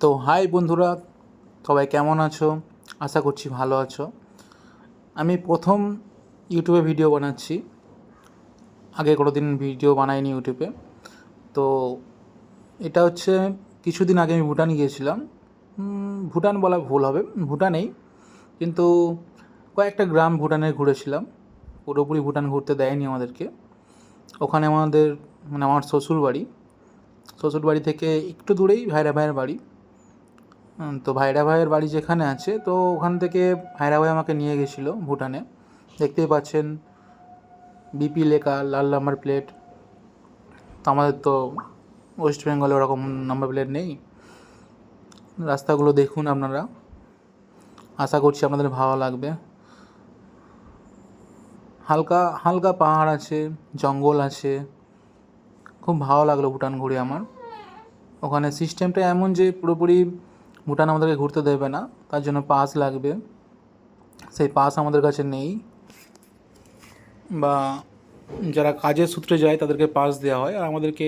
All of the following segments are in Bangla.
তো হাই বন্ধুরা, সবাই কেমন আছো? আশা করছি ভালো আছো। আমি প্রথম ইউটিউবে ভিডিও বানাচ্ছি। আগে কোনো দিন ভিডিও বানাইনি ইউটিউবে। তো এটা হচ্ছে, কিছুদিন আগে আমি ভুটান গিয়েছিলাম। ভুটান বলা ভুল হবে, ভুটানেই। কিন্তু কয়েকটা গ্রাম ভুটানে ঘুরেছিলাম। পুরোপুরি ভুটান ঘুরতে দেয়নি আমাদেরকে। ওখানে আমাদের মানে আমার শ্বশুর বাড়ি শ্বশুর বাড়ি থেকে একটু দূরেই ভাইরা ভাইয়ের বাড়ি। তো ভাইরা ভাইয়ের বাড়ি যেখানে আছে, তো ওখান থেকে ভাইরা ভাই আমাকে নিয়ে গেছিল ভুটানে। দেখতেই পাচ্ছেন বিপি লেখা, লাল নাম্বার প্লেট তো আমাদের তো ওয়েস্ট বেঙ্গলে ওরকম নাম্বার প্লেট নেই। রাস্তাগুলো দেখুন আপনারা। আশা করছি আপনাদের ভালো লাগবে। হালকা হালকা পাহাড় আছে, জঙ্গল আছে। খুব ভালো লাগল ভুটান ঘুরে আমার। ওখানে সিস্টেমটা এমন যে পুরোপুরি ভুটান আমাদেরকে ঘুরতে দেবে না, তার জন্য পাস লাগবে। সেই পাস আমাদের কাছে নেই। বা যারা কাজের সূত্রে যায়, তাদেরকে পাস দেওয়া হয়। আর আমাদেরকে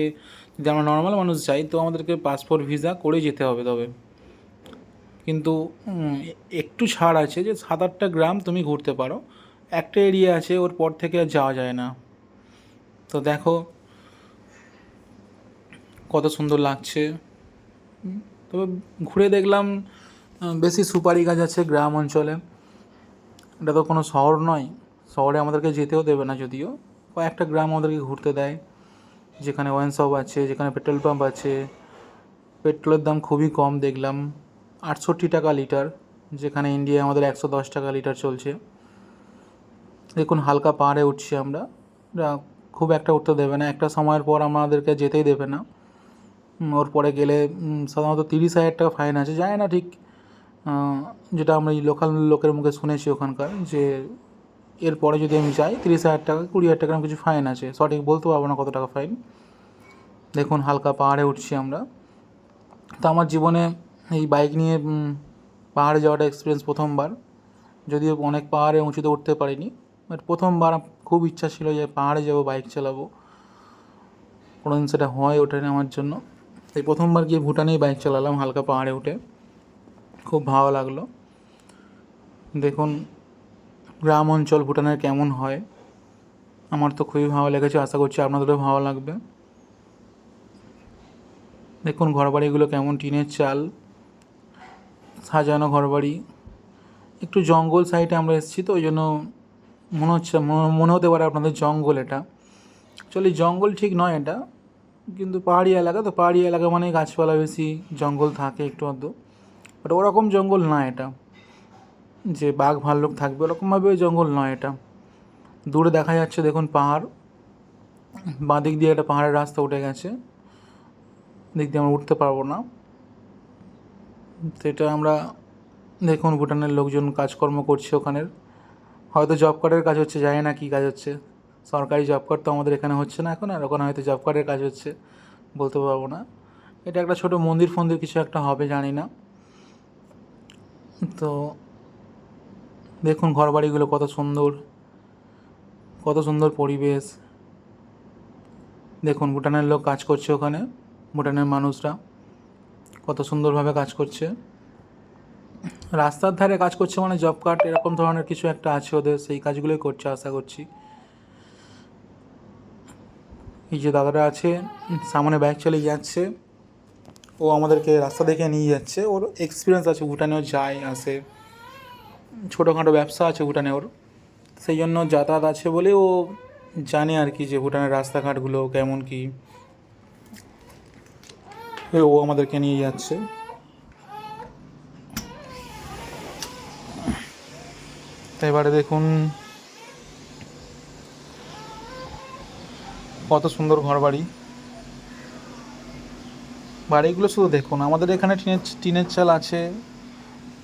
যদি আমরা নর্মাল মানুষ যাই, তো আমাদেরকে পাসপোর্ট ভিসা করে যেতে হবে তবে। কিন্তু একটু ছাড় আছে যে সাত আটটা গ্রাম তুমি ঘুরতে পারো। একটা এরিয়া আছে, ওর পর থেকে আর যাওয়া যায় না। তো দেখো, কত সুন্দর লাগছে। তবে ঘুরে দেখলাম বেশি সুপারি গাছ আছে গ্রাম অঞ্চলে। এটা তো কোনো শহর নয়, শহরে আমাদেরকে যেতেও দেবে না যদিও। কয়েকটা গ্রাম আমাদেরকে ঘুরতে দেয়, যেখানে ওয়াইন শপ আছে, যেখানে পেট্রোল পাম্প আছে। পেট্রোলের দাম খুবই কম দেখলাম, আটষট্টি টাকা লিটার, যেখানে ইন্ডিয়ায় আমাদের একশো দশ টাকা লিটার চলছে। দেখুন, হালকা পাহাড়ে উঠছি আমরা খুব একটা উঠতে দেবে না, একটা সময়ের পর আমাদেরকে যেতেই দেবে না। ওর পরে গেলে সাধারণত তিরিশ হাজার টাকা ফাইন আছে যায় না ঠিক যেটা আমরা এই লোকাল লোকের মুখে শুনেছি ওখানকার, যে এরপরে যদি আমি যাই, তিরিশ হাজার টাকা, কুড়ি হাজার টাকা কিছু ফাইন আছে, সঠিক বলতে পারব না কত টাকা ফাইন দেখুন, হালকা পাহাড়ে উঠছি আমরা। তো আমার জীবনে এই বাইক নিয়ে পাহাড়ে যাওয়াটা এক্সপিরিয়েন্স প্রথমবার। যদিও অনেক পাহাড়ে উঁচুতে উঠতে পারিনি বাট প্রথমবার খুব ইচ্ছা ছিল যে পাহাড়ে যাব বাইক চালাবো। কোনোদিন সেটা হয় ওঠেনি আমার জন্য। এই প্রথমবার গিয়ে ভুটানেই বাইক চালালাম, হালকা পাহাড়ে উঠে। খুব ভালো লাগল। দেখুন, গ্রাম অঞ্চল ভুটানের কেমন হয়, আমার তো খুবই ভালো লেগেছে, আশা করছি আপনাদেরও ভালো লাগবে। দেখুন, ঘরবাড়িগুলো কেমন, টিনের চাল, সাজানো ঘরবাড়ি। একটু জঙ্গল সাইডে আমরা এসেছি তো, ওই জন্য মনে হচ্ছে, মনে- হতে পারে আপনাদের জঙ্গল এটা। অ্যাকচুয়ালি জঙ্গল ঠিক নয় এটা কিন্তু পাহাড়ি এলাকা, তো পাহাড়ি এলাকা মানে গাছপালা বেশি, জঙ্গল থাকে একটু আধটু। বাট ওরকম জঙ্গল না এটা। যে বাঘ ভাল্লুক থাকবে, ওরকমভাবে ওই জঙ্গল নয় এটা। দূরে দেখা যাচ্ছে, দেখুন পাহাড়। বাঁ দিক দিয়ে একটা পাহাড়ের রাস্তা উঠে গেছে। দিক দিয়ে আমরা উঠতে পারব না। সেটা আমরা দেখুন ভুটানের লোকজন কাজকর্ম করছে ওখানের। হয়তো জব কার্ডের কাজ হচ্ছে, জানি না কী কাজ হচ্ছে। সরকারি জব কার্ড তো আমাদের এখানে হচ্ছে না এখন, আর ওখানে হয়তো জব কার্ডের কাজ হচ্ছে, বলতে পারব না। এটা একটা ছোট মন্দির ফন্দির কিছু একটা হবে, জানি না। তো দেখুন ঘরবাড়িগুলো কত সুন্দর কত সুন্দর পরিবেশ। দেখুন ভুটানের লোক কাজ করছে ওখানে, ভুটানের মানুষরা কত সুন্দরভাবে কাজ করছে। রাস্তার ধারে কাজ করছে মানে জব কার্ড এরকম ধরনের কিছু একটা আছে ওদের, সেই কাজগুলোই করছে, আশা করছি। এই যে দাদাটা আছে, সামনে বাইক চালিয়ে যাচ্ছে। ও আমাদেরকে রাস্তা দেখে নিয়ে যাচ্ছে। ওর এক্সপিরিয়েন্স আছে ভুটানেও যায় আসে। ছোটোখাটো ব্যবসা আছে ভুটানে ওর। সেই জন্য যাতায়াত আছে বলে ও জানে আর কি যে ভুটানের রাস্তাঘাটগুলো কেমন কি। ও আমাদেরকে নিয়ে যাচ্ছে। এবারে দেখুন কত সুন্দর ঘর বাড়ি। বাড়িগুলো শুধু দেখুন, আমাদের এখানে টিনের টিনের চাল আছে,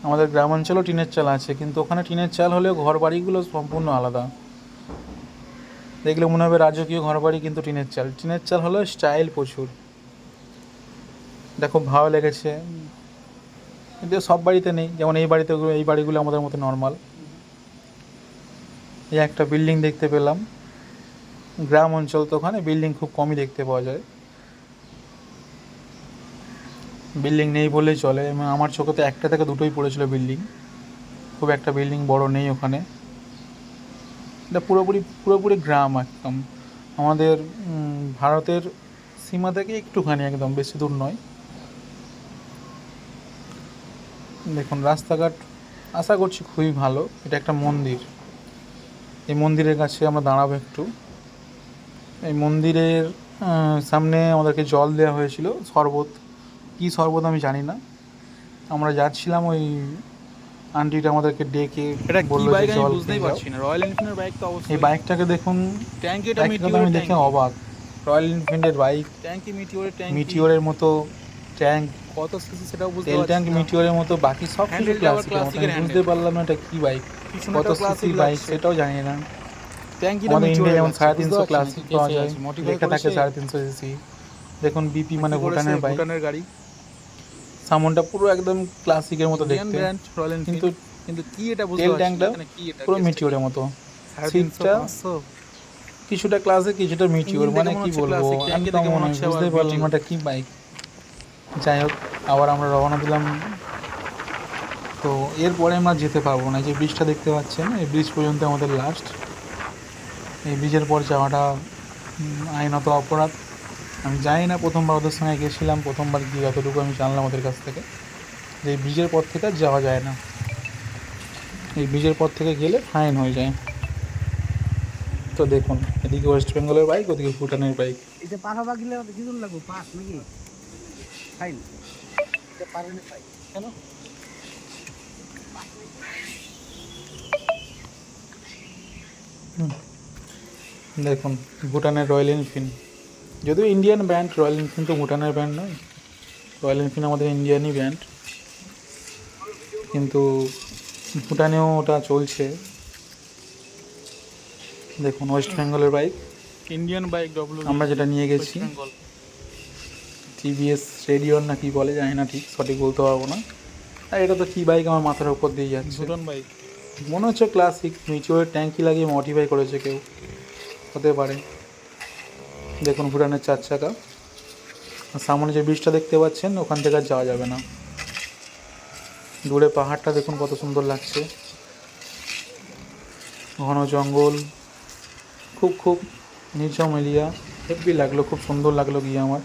আমাদের গ্রামাঞ্চলেও টিনের চাল আছে, কিন্তু ওখানে টিনের চাল হলেও ঘর বাড়িগুলো সম্পূর্ণ আলাদা। দেখলে মনে হবে রাজকীয় ঘর বাড়ি, কিন্তু টিনের চাল। টিনের চাল হলো স্টাইল প্রচুর। এটা খুব ভালো লেগেছে। কিন্তু সব বাড়িতে নেই, যেমন এই বাড়িতে, এই বাড়িগুলো আমাদের মতো নর্মাল। এই একটা বিল্ডিং দেখতে পেলাম। গ্রাম অঞ্চল তো ওখানে বিল্ডিং খুব কমই দেখতে পাওয়া যায়। বিল্ডিং নেই বললেই চলে। এবং আমার চোখে তো একটা থেকে দুটোই পড়েছিল বিল্ডিং খুব একটা বিল্ডিং বড় নেই ওখানে। এটা পুরোপুরি পুরোপুরি গ্রাম একদম। আমাদের ভারতের সীমা থেকে একটুখানি একদম, বেশি দূর নয়। দেখুন, রাস্তাঘাট আশা করছি খুবই ভালো। এটা একটা মন্দির। এই মন্দিরের কাছে আমরা দাঁড়াবো একটু। এই মন্দিরের সামনে আমাদেরকে জল দেওয়া হয়েছিল শরবত। কী শরবত আমি জানি না। আমরা যাচ্ছিলাম ওই আন্টিটা আমাদেরকে ডেকে এটা কি বলল যে বাইক আমি বুঝতেই পারছি না। রয়্যাল এনফিল্ডের বাইক তো এই বাইকটাকে দেখুন ট্যাঙ্কি এটা আমি দেখে অবাক। রয়্যাল এনফিল্ডের বাইক ট্যাঙ্কি মিটিওরের ট্যাঙ্কি মিটিওরের মতো ট্যাঙ্ক কত সিসি সেটাও বুঝতে তেল ট্যাঙ্ক মিটিওরের মতো বাকি সব কিছু আমি বুঝতে পারলাম না এটা কি বাইক কত সিসি বাইক সেটাও জানি না। আমাদের ইন্ডিয়া যেমন সাড়ে তিনশো পাওয়া যায়। লেখা থাকে সাড়ে তিনশো সিসি দেখুন বিপি মানে ভুটানের বাইক ভুটানের গাড়ি। সামনটা পুরো একদম ক্লাসিকের মতো দেখতে। কিন্তু কিন্তু কি এটা বুঝতে তেল ট্যাঙ্কটা পুরো মিটিওরের মতো। সিটটা কিছুটা ক্লাসিক কিছুটা মিটিওর মানে কি বলব একদম মনে বুঝতে পারলাম এটা কি বাইক যাই হোক আবার আমরা রওনা দিলাম। তো এরপরে আমরা যেতে পারব না। যে ব্রিজটা দেখতে পাচ্ছেন এই ব্রিজ পর্যন্ত আমাদের লাস্ট এই ব্রিজের পর যাওয়াটা আইনত অপরাধ। আমি জানি না প্রথমবার ওদের সঙ্গে গেছিলাম প্রথমবার গিয়ে যতটুকু আমি জানলাম ওদের কাছ থেকে যে এই ব্রিজের পর থেকে আর যাওয়া যায় না। এই ব্রিজের পর থেকে গেলে ফাইন হয়ে যায়। তো দেখুন এদিকে ওয়েস্ট বেঙ্গলের বাইক ওদিকে ভুটানের বাইক। এটা পার হবা গেলে কি দূর লাগবে পাস নাকি? ফাইন। এটা পারে না ফাইন কেন? হুম। দেখুন ভুটানের রয়্যাল এনফিল্ড যদিও ইন্ডিয়ান ব্র্যান্ড রয়্যাল এনফিল্ড তো ভুটানের ব্র্যান্ড নয়। রয়্যাল এনফিল্ড আমাদের ইন্ডিয়ানই ব্র্যান্ড কিন্তু ভুটানেও ওটা চলছে। দেখুন ওয়েস্ট বেঙ্গলের বাইক ইন্ডিয়ান বাইক আমরা যেটা নিয়ে গেছি। টিভিএস রেডিওর না কি বলে জানি না ঠিক সঠিক বলতে পারব না। আর এটা তো কি বাইক আমার মাথার উপর দিয়ে যাচ্ছে? ভুটান বাইক মনে হচ্ছে ক্লাসিক মিউচুয়াল ট্যাঙ্কি লাগিয়ে মডিফাই করেছে কেউ। হতে পারে। দেখুন ভুটানের চার চাকা। সামনে যে ব্রিজটা দেখতে পাচ্ছেন, ওখান থেকে আর যাওয়া যাবে না। দূরে পাহাড়টা দেখুন কত সুন্দর লাগছে। ঘন জঙ্গল। খুব খুব নির্জম এরিয়া। হেভি লাগল, খুব সুন্দর লাগল গিয়ে আমার।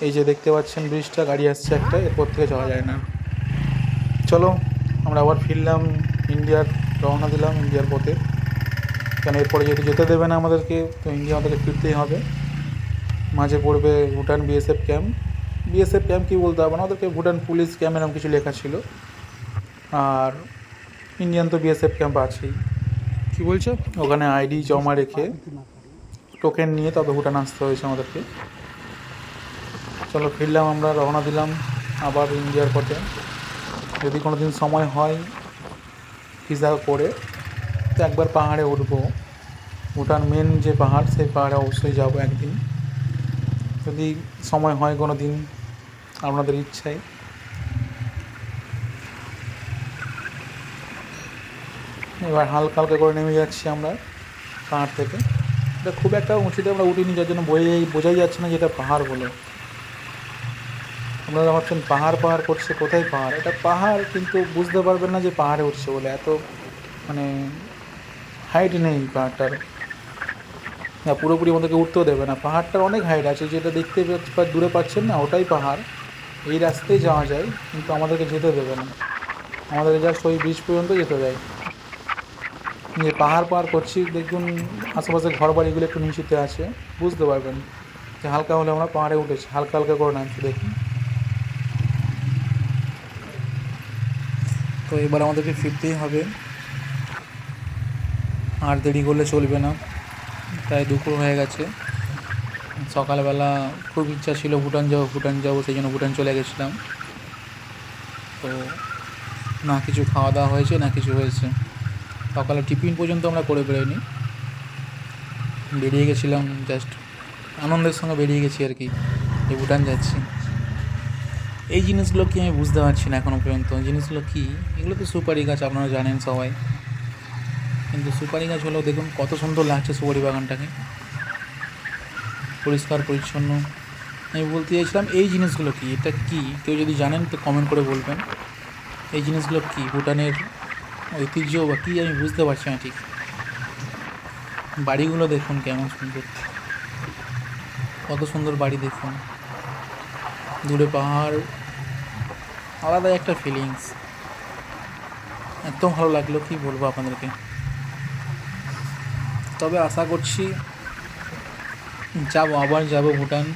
এই যে দেখতে পাচ্ছেন ব্রিজটা গাড়ি আসছে একটা, এরপর থেকে যাওয়া যায় না। চলো, আমরা আবার ফিরলাম, ইন্ডিয়ার রওনা দিলাম, ইন্ডিয়ার পথে। কেন এরপরে যেহেতু যেতে দেবে না আমাদেরকে, তো ইন্ডিয়া আমাদেরকে ফিরতেই হবে। মাঝে পড়বে Bhutan BSF camp. BSF camp কী বলতে হবে না, ওদেরকে ভুটান পুলিশ ক্যাম্প এরকম কিছু লেখা ছিল। আর ইন্ডিয়ান তো বিএসএফ ক্যাম্প আছেই। কী বলছো? ওখানে আইডি জমা রেখে টোকেন নিয়ে তবে ভুটান আসতে হয়েছে আমাদেরকে। চলো ফিরলাম আমরা, রওনা দিলাম আবার ইন্ডিয়ার পথে। যদি কোনো দিন সময় হয়, ভিসা করে তো একবার পাহাড়ে উঠবো। ভুটান মেন যে পাহাড়, সেই পাহাড়ে অবশ্যই যাব একদিন। যদি সময় হয় কোনো দিন আপনাদের ইচ্ছায়। এবার হালকা হালকা করে নেমে যাচ্ছি আমরা পাহাড় থেকে। এটা খুব একটা উঁচুতে আমরা উঠিনি, যার জন্য বোঝাই বোঝাই যাচ্ছে না যে এটা পাহাড় বলে। আপনারা ভাবছেন পাহাড় পাহাড় করছে, কোথায় পাহাড়? এটা পাহাড়, কিন্তু বুঝতে পারবেন না যে পাহাড়ে উঠছে বলে। এত মানে হাইট নেই পাহাড়টার। না, পুরোপুরি আমাদেরকে উঠতেও দেবে না। পাহাড়টার অনেক হাইট আছে, যেটা দেখতে দূরে পাচ্ছেন না, ওটাই পাহাড়। এই রাস্তায় যাওয়া যায়, কিন্তু আমাদেরকে যেতে দেবে না। আমাদেরকে জাস্ট ওই ব্রিজ পর্যন্ত যেতে দেয়। যে পাহাড় পাহাড় করছি, দেখুন আশেপাশে ঘর বাড়িগুলো একটু নিচুতে আছে, বুঝতে পারবেন যে হালকা হলে আমরা পাহাড়ে উঠেছি, হালকা হালকা করে নামছি, দেখুন। তো এবার আমাদেরকে ফিরতেই হবে। আর দেরি করলে চলবে না। প্রায় দুপুর হয়ে গেছে। সকালবেলা খুব ইচ্ছা ছিল ভুটান যাব ভুটান যাব, সেই জন্য ভুটান চলে গেছিলাম। তো না কিছু খাওয়া দাওয়া হয়েছে, না কিছু হয়েছে। সকালে টিফিন পর্যন্ত আমরা করে বেরোয়নি। বেরিয়ে গেছিলাম জাস্ট আনন্দের সঙ্গে বেরিয়ে গেছি আর কি, যে ভুটান যাচ্ছি। এই জিনিসগুলো কি আমি বুঝতে পারছি না এখনও পর্যন্ত। জিনিসগুলো কি? এগুলো তো সুপারি গাছ, আপনারা জানেন সবাই। কিন্তু সুপারি গাছ হলেও দেখুন কত সুন্দর লাগছে সুপারি বাগানটাকে। পরিষ্কার, পরিচ্ছন্ন। আমি বলতে চাইছিলাম, এই জিনিসগুলো কি? এটা কি? কেউ যদি জানেন তো কমেন্ট করে বলবেন। এই জিনিসগুলো কি? ভুটানের ঐতিহ্য বা কী? আমি বুঝতে পারছি না ঠিক। বাড়িগুলো দেখুন কেমন সুন্দর। কত সুন্দর বাড়ি দেখুন। দূরে পাহাড়। আলাদা একটা ফিলিংস একদম ভালো লাগল, কি বলব আপনাদেরকে? তবে আশা করছি যাব আবার যাব ভুটান।